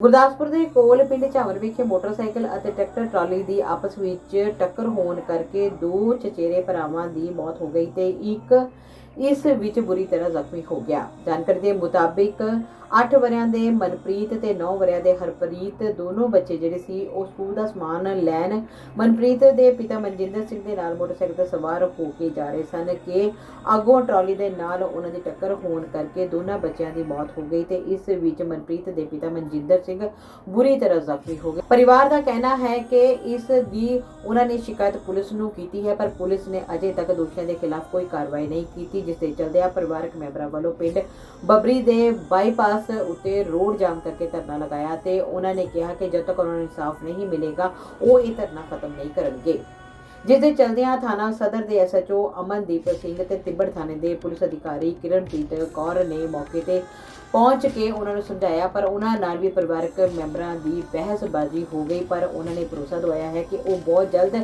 ਗੁਰਦਾਸਪੁਰ ਦੇ ਕੋਲ ਪਿੰਡ ਝਾਵਰ ਵਿਖੇ ਮੋਟਰਸਾਈਕਲ ਅਤੇ ਟਰੈਕਟਰ ਟਰਾਲੀ ਦੀ ਆਪਸ ਵਿੱਚ ਟੱਕਰ ਹੋਣ ਕਰਕੇ ਦੋ ਚਚੇਰੇ ਭਰਾਵਾਂ ਦੀ ਮੌਤ ਹੋ ਗਈ ਤੇ ਇੱਕ ਇਸ ਵਿੱਚ ਬੁਰੀ ਤਰ੍ਹਾਂ ਜ਼ਖਮੀ ਹੋ ਗਿਆ। ਜਾਣਕਾਰੀ ਦੇ ਮੁਤਾਬਿਕ 8 ਵਰਿਆਂ ਦੇ ਮਨਪ੍ਰੀਤ ਤੇ 9 ਵਰਿਆਂ ਦੇ ਹਰਪ੍ਰੀਤ ਦੋਨੋਂ ਬੱਚੇ ਜਿਹੜੇ ਸੀ, ਉਹ ਸਕੂਲ ਦਾ ਸਮਾਨ ਲੈਣ ਮਨਪ੍ਰੀਤ ਦੇ ਪਿਤਾ ਮਨਜਿੰਦਰ ਸਿੰਘ ਦੇ ਨਾਲ ਮੋਟਰਸਾਈਕਲ ਤੇ ਸਵਾਰ ਹੋ ਕੇ ਜਾ ਰਹੇ ਸਨ ਕਿ ਅੱਗੋਂ ਟਰਾਲੀ ਦੇ ਨਾਲ ਉਹਨਾਂ ਦੀ ਟੱਕਰ ਹੋਣ ਕਰਕੇ ਦੋਨਾਂ ਬੱਚਿਆਂ ਦੀ ਮੌਤ ਹੋ ਗਈ ਤੇ ਇਸ ਵਿੱਚ ਮਨਪ੍ਰੀਤ ਦੇ ਪਿਤਾ ਮਨਜਿੰਦਰ ਸਿੰਘ ਬੁਰੀ ਤਰ੍ਹਾਂ ਜ਼ਖਮੀ ਹੋ ਗਏ। ਪਰਿਵਾਰ ਦਾ ਕਹਿਣਾ ਹੈ ਕਿ ਇਸ ਦੀ ਉਹਨਾਂ ਨੇ ਸ਼ਿਕਾਇਤ ਪੁਲਿਸ ਨੂੰ ਕੀਤੀ ਹੈ, ਪਰ ਪੁਲਿਸ ਨੇ ਅਜੇ ਤੱਕ ਦੋਸ਼ੀਆਂ ਦੇ ਖਿਲਾਫ ਕੋਈ ਕਾਰਵਾਈ ਨਹੀਂ ਕੀਤੀ ਜਿਸ ਦੇ ਚਲਦਿਆਂ ਪਰਿਵਾਰਕ ਮੈਂਬਰਾਂ ਵੱਲੋਂ ਪਿੰਡ ਬਬਰੀ ਦੇ ਬਾਈਪਾਸ ਉੱਤੇ ਰੋਡ ਜਾਮ ਕਰਕੇ ਧਰਨਾ ਲਗਾਇਆ ਤੇ ਉਹਨਾਂ ਨੇ ਕਿਹਾ ਕਿ ਜਦ ਤੱਕ ਉਹਨਾਂ ਨੂੰ ਇਨਸਾਫ ਨਹੀਂ ਮਿਲੇਗਾ, ਉਹ ਇਹ ਧਰਨਾ ਖਤਮ ਨਹੀਂ ਕਰਨਗੇ। ਜਿਸ ਦੇ ਚਲਦਿਆਂ ਥਾਣਾ ਸਦਰ ਦੇ ਐਸਐਚਓ ਅਮਨਦੀਪ ਸਿੰਘ ਤੇ ਤਿੱਬੜ ਥਾਣੇ ਦੇ ਪੁਲਿਸ ਅਧਿਕਾਰੀ ਕਿਰਨਪ੍ਰੀਤ ਕੌਰ ਨੇ ਮੌਕੇ ਤੇ ਪਹੁੰਚ ਕੇ ਉਹਨਾਂ ਨੂੰ ਸਮਝਾਇਆ, ਪਰ ਉਹਨਾਂ ਨਾਲ ਵੀ ਪਰਿਵਾਰਕ ਮੈਂਬਰਾਂ ਦੀ ਬਹਿਸਬਾਜ਼ੀ ਹੋ ਗਈ, ਪਰ ਉਹਨਾਂ ਨੇ ਭਰੋਸਾ ਦਵਾਇਆ ਹੈ ਕਿ ਉਹ ਬਹੁਤ ਜਲਦ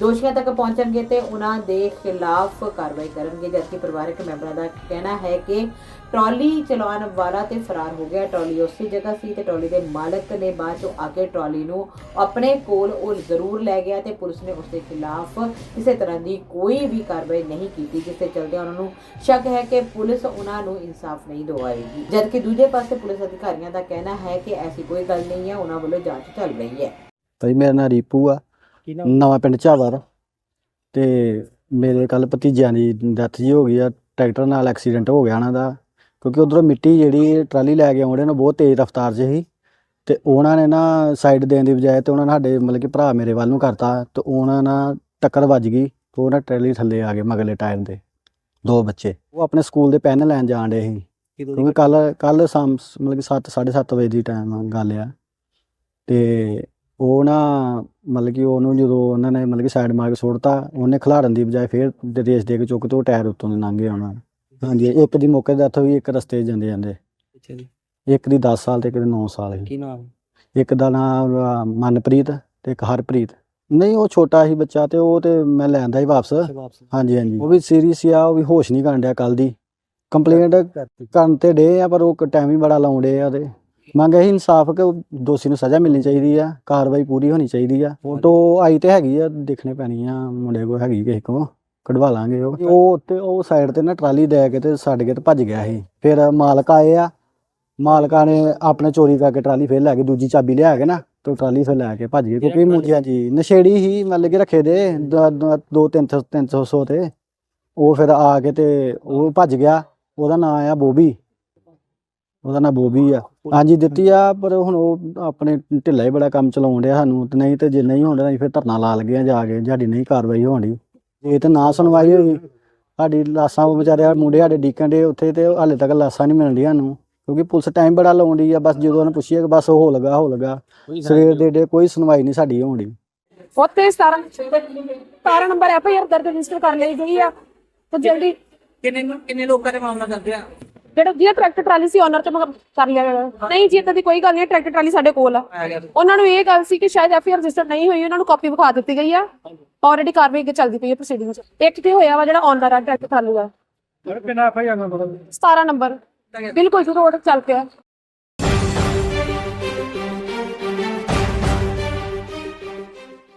ਦੋਸ਼ੀਆਂ ਤੱਕ ਪਹੁੰਚਣਗੇ ਤੇ ਉਹਨਾਂ ਦੇ ਖਿਲਾਫ ਕਾਰਵਾਈ ਕਰਨਗੇ। ਜਦਕਿ ਪਰਿਵਾਰਕ ਮੈਂਬਰਾਂ ਦਾ ਕਹਿਣਾ ਹੈ ਕਿ ਟਰਾਲੀ ਚਲਾਉਣ ਵਾਲਾ ਤੇ ਫਰਾਰ ਹੋ ਗਿਆ। ਟਰਾਲੀ ਉਸੇ ਜਗ੍ਹਾ ਸੀ ਤੇ ਟਰਾਲੀ ਦੇ ਮਾਲਕ ਨੇ ਬਾਅਦ ਚੋਂ ਆ ਕੇ ਟਰਾਲੀ ਨੂੰ ਆਪਣੇ ਕੋਲ ਉਹ ਜ਼ਰੂਰ ਲੈ ਗਿਆ ਤੇ ਪੁਲਿਸ ਨੇ ਉਸ ਦੇ ਖਿਲਾਫ ਕਿਸੇ ਤਰ੍ਹਾਂ ਦੀ ਕੋਈ ਵੀ ਕਾਰਵਾਈ ਨਹੀਂ ਕੀਤੀ, ਜਿਸ ਦੇ ਚਲਦੇ ਉਹਨਾਂ ਨੂੰ ਸ਼ੱਕ ਹੈ ਕਿ ਪੁਲਿਸ ਉਹਨਾਂ ਨੂੰ ਇਨਸਾਫ ਨਹੀਂ ਦਿਵਾਏਗੀ। ਜਦਕਿ ਦੂਜੇ ਪਾਸੇ ਪੁਲਿਸ ਅਧਿਕਾਰੀਆਂ ਦਾ ਕਹਿਣਾ ਹੈ ਕਿ ਐਸੀ ਕੋਈ ਗੱਲ ਨਹੀਂ ਹੈ, ਉਹਨਾਂ ਵੱਲੋਂ ਜਾਂਚ ਚੱਲ ਰਹੀ ਹੈ। ਭਾਈ, ਮੇਰਾ ਨਾਂ ਰੀਪੂ ਆ। ਕੀ ਨਾਮ? ਨਵਾਂ ਪਿੰਡ ਝਾਵਰ ਤੇ ਮੇਰੇ ਕੱਲ ਭਤੀਜਿਆਂ ਦੀ ਡੈਥ ਜੀ ਹੋ ਗਈ ਆ ਟਰੈਕਟਰ ਨਾਲ ਐਕਸੀਡੈਂਟ ਹੋ ਗਿਆ ਉਹਨਾਂ ਦਾ ਕਿਉਂਕਿ ਉਧਰੋਂ ਮਿੱਟੀ ਜਿਹੜੀ ਟਰਾਲੀ ਲੈ ਕੇ ਆਉਂਦੇ ਨੇ ਬਹੁਤ ਤੇਜ਼ ਰਫ਼ਤਾਰ 'ਚ ਸੀ ਤੇ ਉਹਨਾਂ ਨੇ ਨਾ ਸਾਈਡ ਦੇਣ ਦੀ ਬਜਾਏ ਤੇ ਉਹਨਾਂ ਨੇ ਸਾਡੇ ਮਤਲਬ ਕਿ ਭਰਾ ਮੇਰੇ ਵੱਲ ਨੂੰ ਕਰਤਾ ਤੇ ਉਹਨਾਂ ਨਾਲ ਟੱਕਰ ਵੱਜ ਗਈ ਤੇ ਉਹਨਾਂ ਟਰਾਲੀ ਥੱਲੇ ਆ ਗਏ ਮਗਲੇ ਟਾਇਰ ਦੇ ਦੋ ਬੱਚੇ। ਉਹ ਆਪਣੇ ਸਕੂਲ ਦੇ ਪੈਨ ਲੈਣ ਜਾਣ ਡੇ ਸੀ। ਕਿਉਂਕਿ ਕੱਲ ਕੱਲ ਸ਼ਾਮ ਮਤਲਬ ਕਿ 7 7:30 ਵਜੇ ਦੀ ਟਾਈਮ ਗੱਲ ਆ। ਤੇ ਉਹ ਨਾ ਮਤਲਬ ਕਿ ਉਹਨੂੰ ਜਦੋਂ ਉਹਨਾਂ ਨੇ ਮਤਲਬ ਕਿ ਸਾਈਡ ਮਾਰ ਕੇ ਸੁੱਟਤਾ ਉਹਨੇ ਖਿਲਾਰਨ ਦੀ ਬਜਾਏ ਫੇਰ ਰੇਸ ਦੇ ਕੇ ਚੁੱਕ ਤੇ ਟਾਇਰ ਉੱਤੋਂ ਦੀ ਲੰਘ ਉਹਨਾਂ। ਹਾਂਜੀ ਇੱਕ ਦੀ ਮੌਕੇ ਤੇ ਡੈਥ ਹੋਈ ਇੱਕ ਰਸਤੇ ਜਾਂਦੇ ਜਾਂਦੇ। ਅੱਛਾ ਜੀ। ਇੱਕ ਦੀ 10 ਸਾਲ ਤੇ ਇੱਕ ਦੀ 9 ਸਾਲ ਸੀ। ਕੀ ਨਾਮ? ਇੱਕ ਦਾ ਨਾਮ ਮਨਪ੍ਰੀਤ ਤੇ ਇੱਕ ਹਰਪ੍ਰੀਤ। ਨਹੀਂ ਉਹ ਛੋਟਾ ਸੀ ਬੱਚਾ ਤੇ ਉਹ ਤੇ ਮੈਂ ਲੈਂਦਾ ਹੀ ਵਾਪਸ। ਵਾਪਸ। ਹਾਂਜੀ ਹਾਂਜੀ। ਉਹ ਵੀ ਸੀਰੀਅਸ ਆ ਉਹ ਵੀ ਹੋਸ਼ ਨਹੀਂ ਕਰਨ ਡਿਆ ਕੱਲ ਦੀ। ਕੰਪਲੇਂਟ ਕਰਨ ਤੇ ਡੇ ਆ ਪਰ ਉਹ ਟਾਈਮ ਹੀ ਬੜਾ ਲਾਉਂਦੇ ਆ ਤੇ ਮੰਗ ਇਹੀ ਇਨਸਾਫ ਕਿ ਦੋਸ਼ੀ ਨੂੰ ਸਜ਼ਾ ਮਿਲਣੀ ਚਾਹੀਦੀ ਆ ਕਾਰਵਾਈ ਪੂਰੀ ਹੋਣੀ ਚਾਹੀਦੀ ਆ। ਫੋਟੋ ਆਈ ਤੇ ਹੈਗੀ ਆ ਦੇਖਣੇ ਪੈਣੀ ਆ ਮੁੰਡੇ ਕੋ ਹੈਗੀ ਕਿਸੇ ਕੋ ਕਢਵਾ ਲਾਂਗੇ ਉਹ। ਉਹ ਤੇ ਉਹ ਸਾਈਡ ਤੇ ਨਾ ਟਰਾਲੀ ਦੇ ਕੇ ਤੇ ਛੱਡ ਕੇ ਤੇ ਭੱਜ ਗਿਆ ਸੀ। ਫਿਰ ਮਾਲਕ ਆਏ ਆ ਮਾਲਕਾਂ ਨੇ ਆਪਣੇ ਚੋਰੀ ਕਰਕੇ ਟਰਾਲੀ ਫੇਰ ਲੈ ਕੇ ਦੂਜੀ ਚਾਬੀ ਲਿਆ ਕੇ ਨਾ ਤੇ ਟਰਾਲੀ ਫਿਰ ਲੈ ਕੇ ਭੱਜ ਗਏ। ਕਿਉਂਕਿ ਮੁੰਡਿਆਂ ਜੀ ਨਸ਼ੇੜੀ ਹੀ ਮਤਲਬ ਕਿ ਰੱਖੇ ਦੇ ਦ- ਦ- ਦੋ ਤਿੰਨ ਸੌ- ਤਿੰਨ ਸੌ ਸੌ ਤੇ। ਉਹ ਫਿਰ ਆ ਕੇ ਤੇ ਉਹ ਭੱਜ ਗਿਆ ਉਹਦਾ ਨਾਂ ਆ ਬੋਬੀ। ਉਹਦਾ ਨਾਂ ਬੋਬੀ ਆ। ਹਾਂਜੀ ਦਿੱਤੀ ਆ ਪਰ ਹੁਣ ਉਹ ਆਪਣੇ ਢਿੱਲਾ ਹੀ ਬੜਾ ਕੰਮ ਚਲਾਉਣ ਡਿਆ ਸਾਨੂੰ। ਤੇ ਨਹੀਂ ਤੇ ਜੇ ਨਹੀਂ ਹੋਣ ਅਸੀਂ ਫਿਰ ਧਰਨਾ ਲਾ ਲਗੇ ਆ ਜਾ ਕੇ। ਸਾਡੀ ਨਹੀਂ ਕਾਰਵਾਈ ਹੋਣੀ। ਜੇ ਤੇ ਨਾ ਸੁਣਵਾਈ ਹੋਈ ਸਾਡੀ ਲਾਸਾਂ ਉਹ ਵਿਚਾਰੇ ਮੁੰਡੇ ਸਾਡੇ ਡੀਕਨ ਦੇ ਉੱਥੇ ਤੇ ਹਾਲੇ ਤੱਕ ਲਾਸਾਂ ਨਹੀਂ ਮਿਲਣ ਡੀਆਂ ਨੂੰ ਕਿਉਂਕਿ ਪੁਲਿਸ ਟਾਈਮ ਬੜਾ ਲਾਉਂਦੀ ਆ। ਬਸ ਜਦੋਂ ਉਹਨੇ ਪੁੱਛਿਆ ਕਿ ਬਸ ਹੋ ਲਗਾ ਹੋ ਲਗਾ। ਸਵੇਰ ਦੇ ਡੇ ਕੋਈ ਸੁਣਵਾਈ ਨਹੀਂ ਸਾਡੀ ਹੋਣੀ ਉੱਥੇ 17 17 ਨੰਬਰ ਐਫ ਆਈ ਆਰ ਦਰਜ ਰਜਿਸਟਰ ਕਰ ਲਈ ਗਈ ਆ। ਤੇ ਜਲਦੀ ਕਿੰਨੇ ਕਿੰਨੇ ਲੋਕਾਂ ਦੇ ਮਾਮਲਾ ਦਰਜ ਆ? ਜਿਹੜਾ ਜਿਹੜਾ ਟਰੈਕਟਰ ਟਰਾਲੀ ਸੀ ਓਨਰ ਤੇ ਮਗਰ ਕਰ ਲਿਆ। ਜਾਣਾ। ਨਹੀਂ ਜੀ ਇਦਾਂ ਦੀ ਕੋਈ ਗੱਲ ਨਹੀਂ ਟਰੈਕਟਰ ਟਰਾਲੀ ਸਾਡੇ ਕੋਲ ਆ। ਉਹਨਾਂ ਨੂੰ ਇਹ ਗੱਲ ਸੀ ਕਿ ਸ਼ਾਇਦ ਐਫ ਆਈ ਆਰ ਰਜਿਸਟਰ ਨਹੀਂ ਹੋਈ ਉਹਨਾਂ ਨੂੰ ਕਾਪੀ ਵਿਖਾ ਦਿੱਤੀ ਗਈ ਆ। ਆਲਰੇਡੀ ਕਾਰਵਾਈ ਅੱਗੇ ਚੱਲਦੀ ਪਈ ਹੈ ਪ੍ਰੋਸੀਡਿੰਗ ਚ ਇੱਕ ਤੇ ਹੋਇਆ ਵਾ ਜਿਹੜਾ ਓਨਰ ਆ ਟਰੈਕਟਰ ਟਰਾਲੀ ਦਾ। ਆਈ ਆਰ 17 ਨੰਬਰ ਬਿਲਕੁਲ ਜੀ ਰੋਡ ਚੱਲ ਪਿਆ।